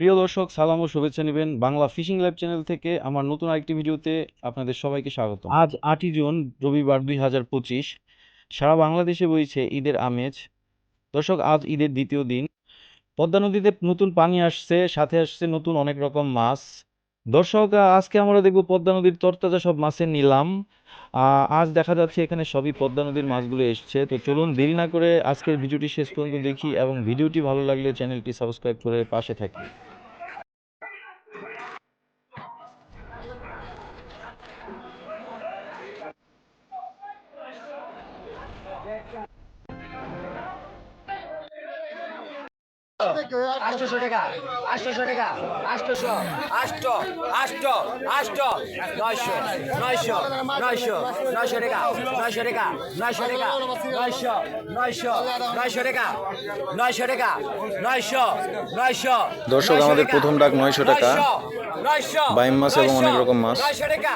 প্রিয় দর্শক, সালাম ও শুভেচ্ছা নেবেন বাংলা ফিশিং লাইভ চ্যানেল থেকে আমার নতুন আরেকটি ভিডিওতে আপনাদের সবাইকে স্বাগত। আজ আটই জুন, রবিবার দুই হাজার পঁচিশ, সারা বাংলাদেশে বইছে ঈদের আমেজ। দর্শক, আজ ঈদের দ্বিতীয় দিন। পদ্মা নদীতে নতুন পানি আসছে, সাথে আসছে নতুন অনেক রকম মাছ। দর্শক আজকে আমরা দেখব পদ্মা নদীর তরতাজা সব মাছের নিলাম। আজ দেখা যাচ্ছে এখানে সবই পদ্মা নদীর মাছগুলো এসছে। তো চলুন দেরি না করে আজকের ভিডিওটি শেষ পর্যন্ত দেখি এবং ভিডিওটি ভালো লাগলে চ্যানেলটি সাবস্ক্রাইব করে পাশে থাকি। আটশোশো টাকা আটশোশো টাকা আটশোশো আষ্ট আষ্ট আষ্ট নয়শো নয়শো নয়শো নয়শো টাকা নয়শো টাকা নয়শো টাকা নয়শো নয়শো নয়শো টাকা নয়শো টাকা নয়শো নয়শো দর্শক, আমাদের প্রথম ডাক 900 টাকা। বাইম মাছ এবং অনেক রকম মাছ। নয়শো টাকা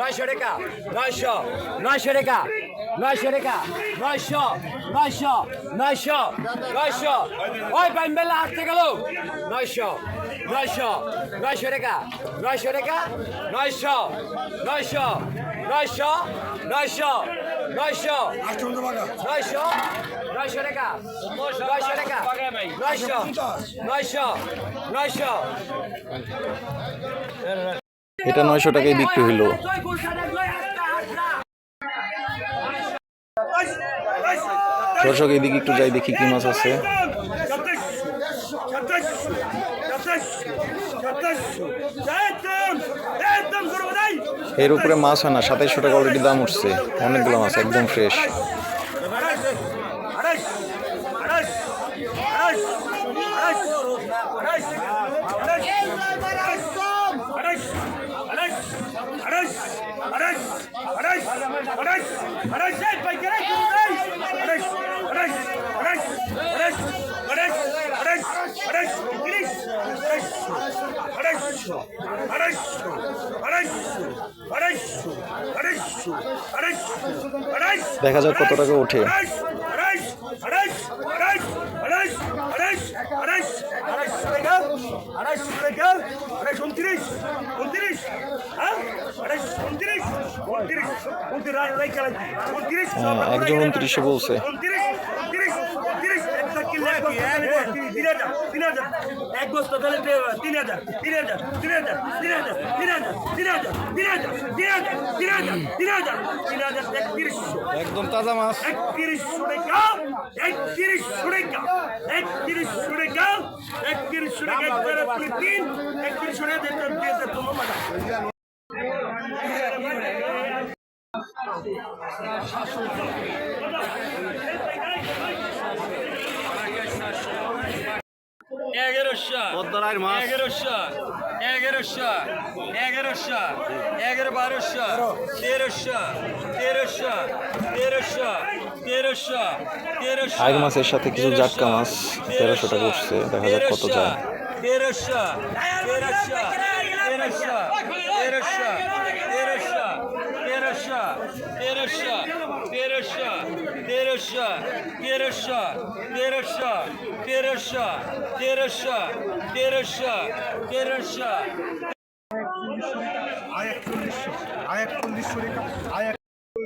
নয়শো টাকা নয়শো নয়শো টাকা নয়শো টাকা নয়শো নয়শো নয়শো নয়শো। ওই বাইম বেলা আসতে গেল। নয়শো নয়শো নয়শো টাকা নয়শো টাকা নয়শো নয়শো নয়শো নয়শো। নয়শো নয়শো নয়শো টাকা নয়শো টাকা নয়শো নয়শো নয়শো এটা নয়শো টাকায় বিক্রি হইল দর্শক এদিকে একটু যাই দেখি কি মাছ আছে এর উপরে মাছ আনা সাতাইশশো টাকা অলরেডি দাম উঠছে। অনেকগুলো মাছ একদম ফ্রেশ দেখা যাক কত টাকা ওঠে। হ্যাঁ, একজন উনত্রিশে বলছে। এক বস্তা তাহলে তিন হাজার তিন হাজার তিন হাজার তিন হাজার তিন হাজার তিন হাজার তিন হাজার তিন হাজার তিন হাজার তিন হাজার তিন হাজার একত্রিশশো একদম তাজা মাছ একত্রিশশো টাকা একত্রিশশো টাকা একত্রিশশো টাকা একত্রিশশো টাকা তিন একত্রিশশো টাকা দিতে তোমার মাথা এগারোশো পদ্মার মাছ এগারোশো এগারোশো এগারোশো এগারো বারোশো তেরোশো তেরোশো তেরোশো তেরোশো তেরোশো আগের মাছের সাথে কিছু জাটকা মাছ তেরোশো টাকা উঠছে দেখা যাক কত যায়। তেরোশো তেরোশো তেরোশো তেরোশো তেরোশো তেরোশো তেরোশো তেরোশো তেরোশো তেরোশো তেরোশো তেরোশো তেরোশো আয় একচল্লিশশো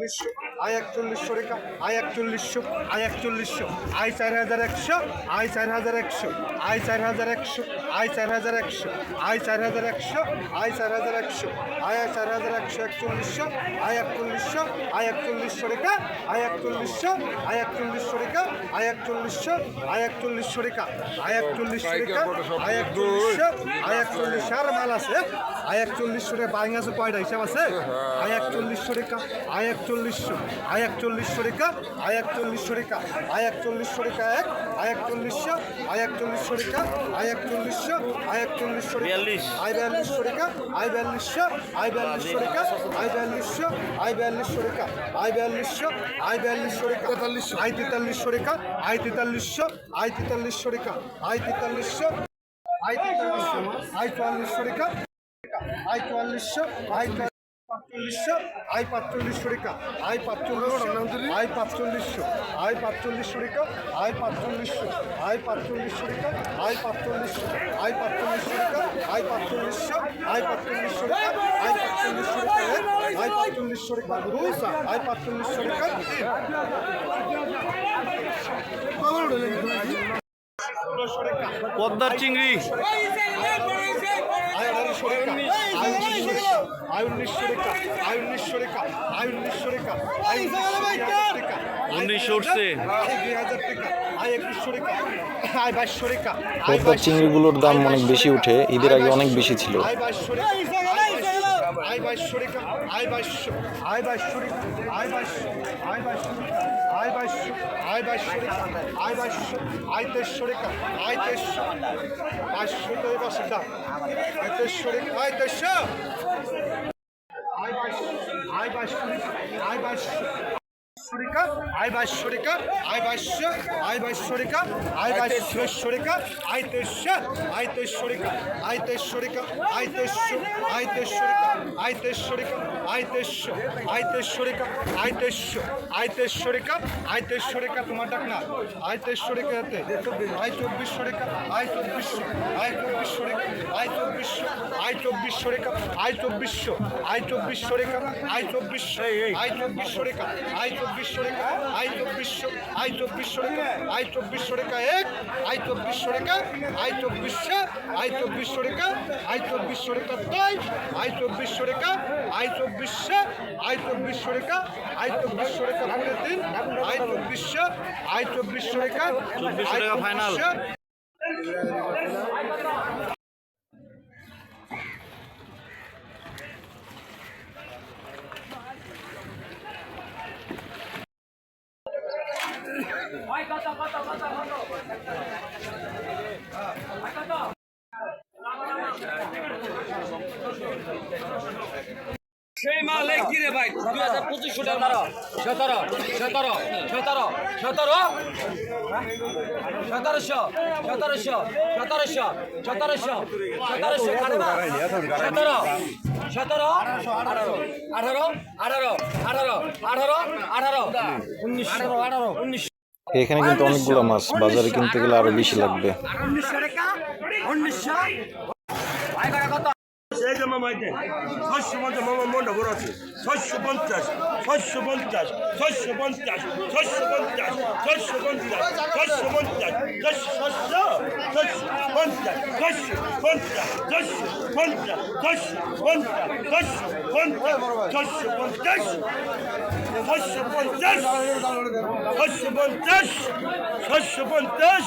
একচল্লিশশো আয় একচল্লিশশো রেখা আয় একচল্লিশশো আয় একচল্লিশশো আয় চার হাজার একশো আয় চার হাজার একশো আয় চার হাজার একশো আয় চার হাজার একশো আয় চার হাজার একশো আয় চার হাজার একশো আয় চার হাজার একশো একচল্লিশশো আয় একচল্লিশশো আয় একচল্লিশশো রেখা আয় একচল্লিশশো আয় একচল্লিশশো রেখা আয় একচল্লিশশো আয় একচল্লিশশো রেখা আয় একচল্লিশশো রেখা আয় একচল্লিশশো আয় একচল্লিশশো, আর মাল আছে আয় একচল্লিশশো রেখা বাইং আছে কয়টা হিসাব আছে? আয় একচল্লিশশো রেখা আয় একচল্লিশশো আয় একচল্লিশশো রেখা আয় একচল্লিশশো রেখা আয় একচল্লিশশো রেখা এক আয় একচল্লিশশো আয় একচল্লিশশো রেখা আয় একচল্লিশশো আয় একচল্লিশশো রেখা আয় বিয়াল্লিশশো রেখা আয় বিয়াল্লিশশো আয় বিয়াল্লিশশো রেখা আয় বিয়াল্লিশশো আয় বিয়াল্লিশশো রেখা আয় বিয়াল্লিশশো আয় বিয়াল্লিশশো রেখা আয় তেতাল্লিশশো রেখা আয় তেতাল্লিশশো আয় তেতাল্লিশশো রেখা আয় তেতাল্লিশশো আয় তেতাল্লিশশো আয় চুয়াল্লিশশো রেখা আয় চুয়াল্লিশশো আয় পাঁচচল্লিশশো আই পাঁচচল্লিশশো রেখা আই পাঁচচল্লিশশো আই পাঁচচল্লিশশো আই পাঁচচল্লিশশো রেখা আই পাঁচচল্লিশশো আই পাঁচচল্লিশশো রেখা আই পাঁচচল্লিশশো আই পাঁচচল্লিশশো রেখা আই পাঁচচল্লিশশো আই পাঁচচল্লিশশো রেখা আই পাঁচচল্লিশশো রেখা আই পাঁচচল্লিশশো রেখা দুই আই পাঁচচল্লিশশো রেখা পদ্মার চিংড়ি পদ্মার চিংড়িগুলোর দাম অনেক বেশি উঠে ঈদের আগে অনেক বেশি ছিল আয় আয় আয় আয় আয় বাইশ আয় বাইশ শরিকা আয় বাইশ শরিকা আয় বাইশ আয় বাইশ শরিকা আয় শরিকা আয় তেইশ আয় তেইশ শরিকা আয় তেইশ শরিকা আয় তেইশ আয় তেইশ শরিকা আয় তেইশ শরিকা আয়তেশ্ব আয়তেশ্বরিকা আয়তেশ্ব আয়তেশ্বরিকা আয়তেশ্বরিকা তোমার ডাক না আয়তেশ্বরিকা হাতে আয় চব্বিশ্বরিকা আয় চব্বিশ আয় চব্বিশ্বরিকা আয় চব্বিশ আয় চব্বিশ্বরিকা আয় চব্বিশ আয় চব্বিশ্বরিকা আয় চব্বিশ আয় চব্বিশ্বরিকা আয় চব্বিশ্বরিকা আয় চব্বিশ আয় চব্বিশ্বরিকা আয় চব্বিশ্বরিকা এক আয় চব্বিশ্বরিকা আয় চব্বিশ আয় চব্বিশ্বরিকা আয় চব্বিশ্বরিকা তাই আয় চব্বিশ্বরিকা আয় চব্বিশ বিশ্বে আই চব্বিশ রেখা আই চব্বিশ রেখা পরের দিন আই চব্বিশ আই চব্বিশ রেখা final Vai, bata, bata, bata. টাকা সতেরো সতেরো সতেরো সতেরো সতেরোশো সতেরোশো সতেরোশো সতেরোশো সতেরোশো সতেরো সতেরো আঠারো আঠারো আঠারো আঠারো আঠারো আঠারো উনিশশো আঠারো উনিশশো এখানে কিন্তু অনেকগুলো মাছ বাজারে কিনতে গেলে আরও বেশি লাগবে উনিশশো টাকা উনিশশো মামা এটা ছয়শো পঞ্চাশ মামা মনটা বড় আছে ছয়শো পঞ্চাশ ছয়শো পঞ্চাশ ছয়শো পঞ্চাশ ছয়শো পঞ্চাশ ছয়শো পঞ্চাশ ছয়শো পঞ্চাশ ছয়শো ছয়শো পঞ্চাশ ছয়শো পঞ্চাশ ছয়শো পঞ্চাশ ছয়শো পঞ্চাশ ছয়শো পঞ্চাশ ছয়শো পঞ্চাশ ছয়শো পঞ্চাশ ছয়শো পঞ্চাশ ছয়শো পঞ্চাশ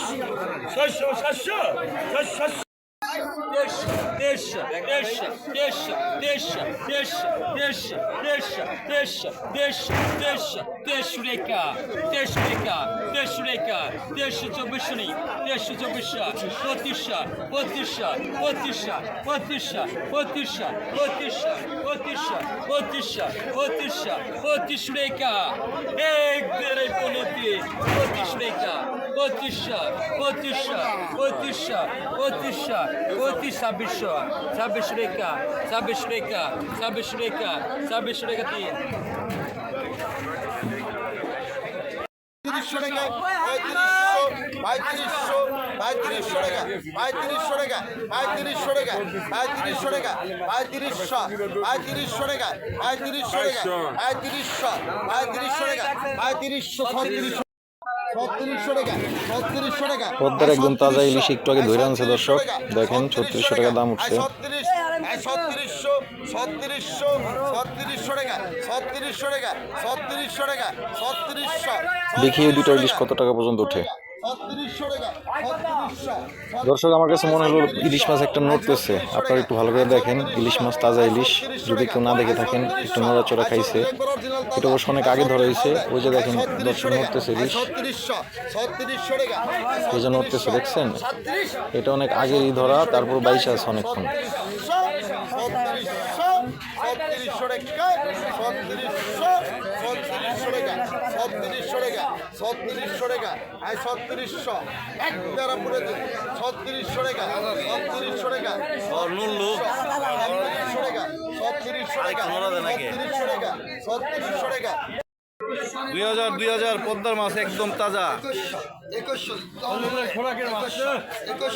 ছয়শো সাতশো ছয়শো Deixa, deixa, deixa, deixa, deixa, deixa, deixa, deixa, deixa, deixa, deixa o cá, deixa o cá, deixa o cá, deixa o bichoni, deixa o bicha, poticha, poticha, poticha, poticha, poticha, poticha, poticha, poticha, poticha, poticha cá, ek dere poneti, poticha cá, poticha, poticha, poticha, poticha, poticha bicho, ছাব্বিশ রেখা ছাব্বিশ রেখা ছাব্বিশ রেখা ছাব্বিশ রেখা তিন পঁয়ত্রিশশো টাকা পঁয়ত্রিশশো পঁয়ত্রিশশো টাকা পঁয়ত্রিশশো টাকা পঁয়ত্রিশশো টাকা পঁয়ত্রিশশো টাকা পঁয়ত্রিশশো পঁয়ত্রিশশো টাকা পঁয়ত্রিশশো টাকা পঁয়ত্রিশশো পঁয়ত্রিশশো টাকা পদ্মার একদম তাজা ইলিশ একটু আগে ধরে আনছে দর্শক। দেখেন ছত্রিশশো টাকা দাম উঠছে। ছত্রিশ ছত্রিশশো ছত্রিশশো ছত্রিশশো টাকা ছত্রিশশো টাকা ছত্রিশশো টাকা ছত্রিশশো দেখি এই দুটো ইলিশ কত টাকা পর্যন্ত ওঠে? দর্শক আমার কাছে মনে হলো ইলিশ মাছ একটা নড়তেছে আপনারা একটু ভালো করে দেখেন ইলিশ মাছ তাজা ইলিশ। যদি কেউ না দেখে থাকেন একটু নড়াচড়া খাইছে। এটা অবশ্য অনেক আগে ধরা হয়েছে। ওই যে দেখেন দর্শক নড়তেছে ইলিশ। ওই যে নড়তেছে দেখছেন? এটা অনেক আগেরই ধরা তারপর বাইশে আছে অনেকক্ষণ। ছত্রিশশো ছত্রিশশো টাকা ছত্রিশশো টাকা ছত্রিশশো টাকা ছত্রিশশো টাকা আর ছত্রিশশো এক তারা পড়ে ছত্রিশশো টাকা ছত্রিশশো টাকা ছত্রিশশো টাকা ছত্রিশশো টাকা ছত্রিশশো টাকা ছত্রিশশো টাকা। দুই হাজার দুই হাজার পদ্মার মাছ একদম তাজা। একুশ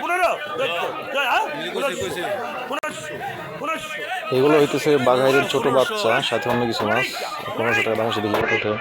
পনেরো এগুলো হইতেছে বাঘাইদের ছোট বাচ্চা, সাথে অন্য কিছু মাছ। পনেরোশো টাকা দাম সেদিকে ওঠে।